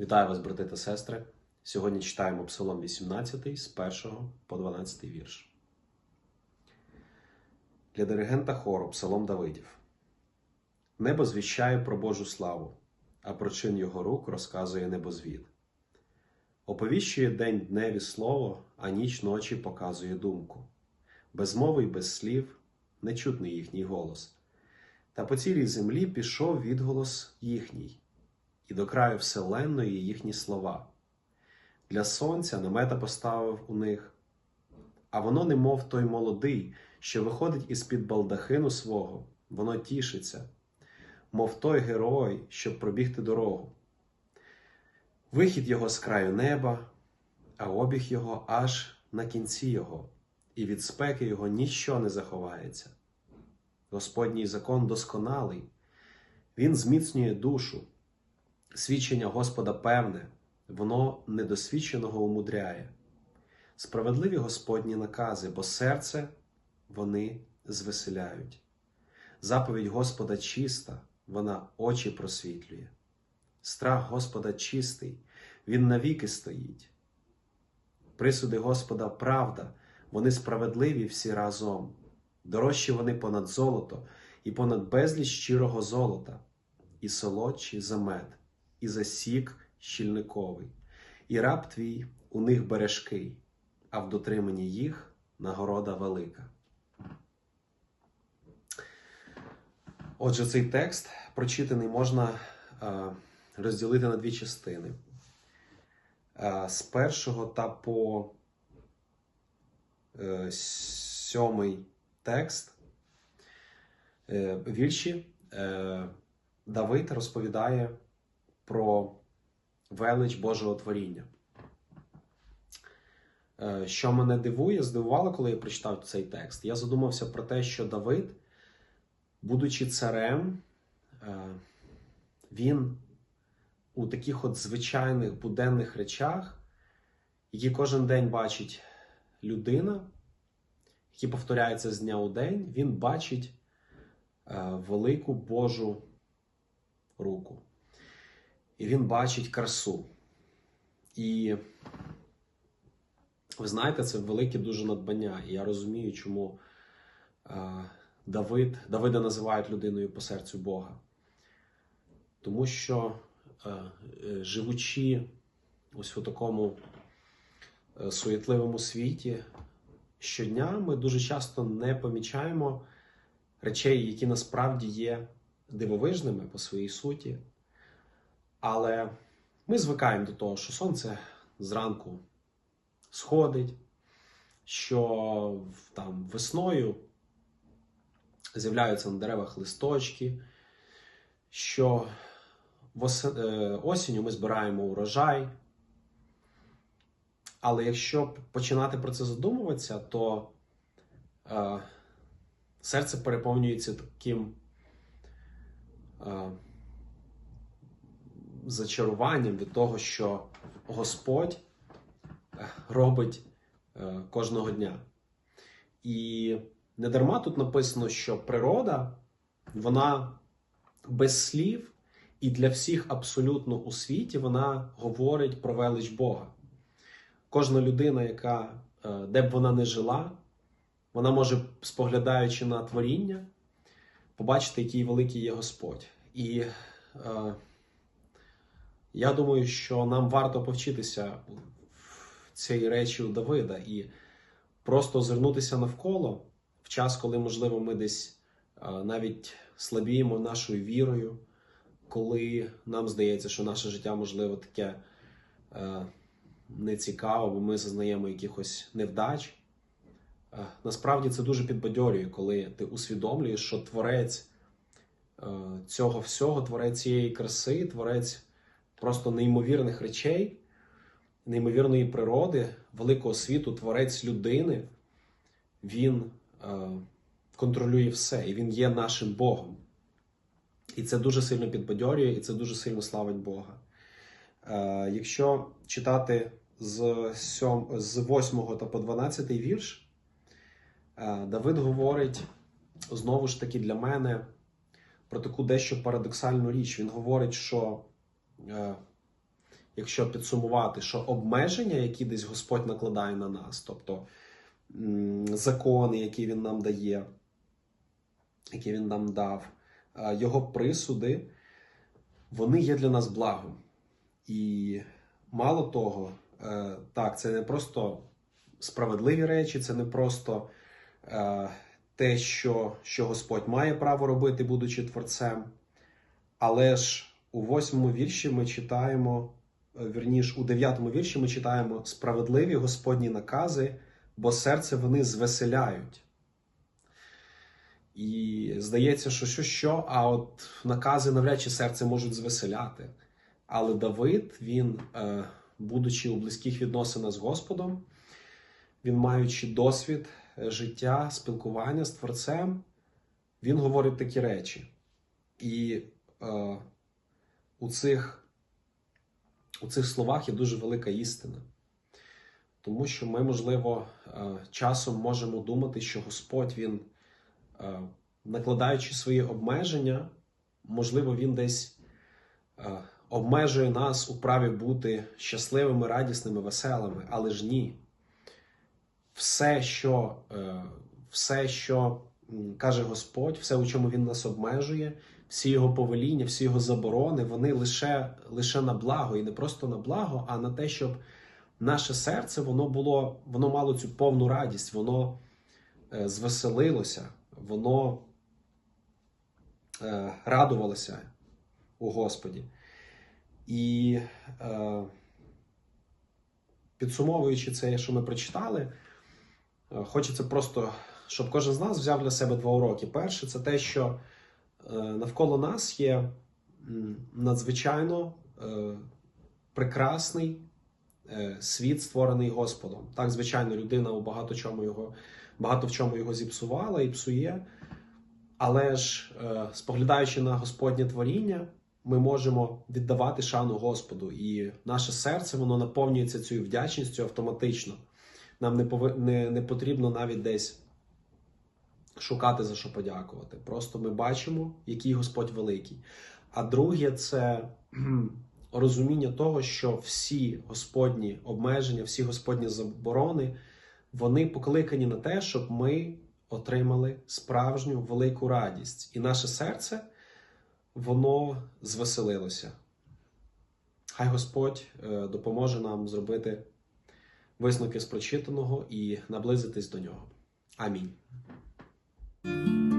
Вітаю вас, брати та сестри. Сьогодні читаємо Псалом 18 з 1 по 12 вірш. Для диригента хору Псалом Давидів. Небо звіщає про Божу славу, а про чин його рук розказує небозвід. Оповіщує день дневі слово, а ніч ночі показує думку. Без мови й без слів нечутний їхній голос. Та по цілій землі пішов відголос їхній і до краю вселенної їхні слова. Для сонця намета поставив у них, а воно, немов той молодий, що виходить із під балдахину свого, воно тішиться, мов той герой, щоб пробігти дорогу. Вихід його з краю неба, а обіг його аж на кінці його, і від спеки його ніщо не заховається. Господній закон досконалий, він зміцнює душу. Свідчення Господа певне, воно недосвідченого умудряє. Справедливі Господні накази, бо серце вони звеселяють. Заповідь Господа чиста, вона очі просвітлює. Страх Господа чистий, Він навіки стоїть. Присуди Господа правда, вони справедливі всі разом. Дорожчі вони понад золото і понад безліч щирого золота, і солодші за мед і засік щільниковий, і раб твій у них бережкий, а в дотриманні їх нагорода велика. Отже, цей текст прочитаний можна е, розділити на дві частини. Е, з першого та по е, сьомий текст вірші Давид розповідає про велич Божого творіння. Е, Що мене дивує, здивувало, коли я прочитав цей текст. Я задумався про те, що Давид, будучи царем, е, він у таких от звичайних буденних речах, які кожен день бачить людина, які повторяються з дня у день, він бачить е, велику Божу руку і він бачить красу. І ви знаєте, це велике дуже надбання. І я розумію, чому е, Давид, Давида називають людиною по серцю Бога. Тому що, е, е, живучи ось у такому суєтливому світі, щодня ми дуже часто не помічаємо речей, які насправді є дивовижними по своїй суті. Але ми звикаємо до того, що сонце зранку сходить, що там весною з'являються на деревах листочки, що осінню ми збираємо урожай. Але якщо починати про це задумуватися, то е, серце переповнюється таким. Е, зачаруванням від того, що Господь е, робить е, кожного дня. І не дарма тут написано, що природа, вона без слів, і для всіх абсолютно у світі вона говорить про велич Бога. Кожна людина, яка, е, де б вона не жила, вона може, споглядаючи на творіння, побачити, який великий є Господь. І я думаю, що нам варто повчитися цій речі у Давида і просто озирнутися навколо в час, коли, можливо, ми десь навіть слабіємо нашою вірою, коли нам здається, що наше життя, можливо, таке нецікаво, бо ми зазнаємо якихось невдач. Насправді це дуже підбадьорює, коли ти усвідомлюєш, що творець цього всього, творець цієї краси, творець просто неймовірних речей, неймовірної природи, великого світу, творець людини, він е, контролює все, і він є нашим Богом. І це дуже сильно підбадьорює, і це дуже сильно славить Бога. Е, Якщо читати з 7, з 8 та по 12 вірш, е, Давид говорить знову ж таки для мене про таку дещо парадоксальну річ. Він говорить, що якщо підсумувати, що обмеження, які десь Господь накладає на нас, тобто закони, які Він нам дає, які Він нам дав, е, Його присуди, вони є для нас благом. І мало того, е, так, це не просто справедливі речі, це не просто е, те, що, що Господь має право робити, будучи творцем. Але ж у восьмому вірші ми читаємо, е, вірніш, у дев'ятому вірші ми читаємо справедливі Господні накази, бо серце вони звеселяють. І здається, що що, що, а от накази навряд чи серце можуть звеселяти. Але Давид, він, е, будучи у близьких відносинах з Господом, він маючи досвід е, життя, спілкування з Творцем, він говорить такі речі. І у, цих, у цих словах є дуже велика істина. Тому що ми, можливо, е, часом можемо думати, що Господь Він, е, накладаючи свої обмеження, можливо, Він десь е, обмежує нас у праві бути щасливими, радісними, веселими, але ж ні. Все, що, все, що каже Господь, все, у чому Він нас обмежує, всі його повеління, всі його заборони, вони лише, лише на благо, і не просто на благо, а на те, щоб наше серце воно було, воно мало цю повну радість, воно е, звеселилося, воно е, радувалося у Господі. І е, підсумовуючи це, що ми прочитали, е, хочеться просто, щоб кожен з нас взяв для себе два уроки. Перше, це те, що навколо нас є надзвичайно е, прекрасний е, світ, створений Господом. Так, звичайно, людина у багато чому його, багато в чому його зіпсувала і псує. Але ж, е, споглядаючи на Господнє творіння, ми можемо віддавати шану Господу, і наше серце воно наповнюється цією вдячністю автоматично. Нам не, пови... не, не потрібно навіть десь шукати за що подякувати. Просто ми бачимо, який Господь великий. А друге, це розуміння того, що всі Господні обмеження, всі Господні заборони, вони покликані на те, щоб ми отримали справжню велику радість. І наше серце воно звеселилося. Хай Господь е, допоможе нам зробити висновки з прочитаного і наблизитись до нього. Амінь. Thank you.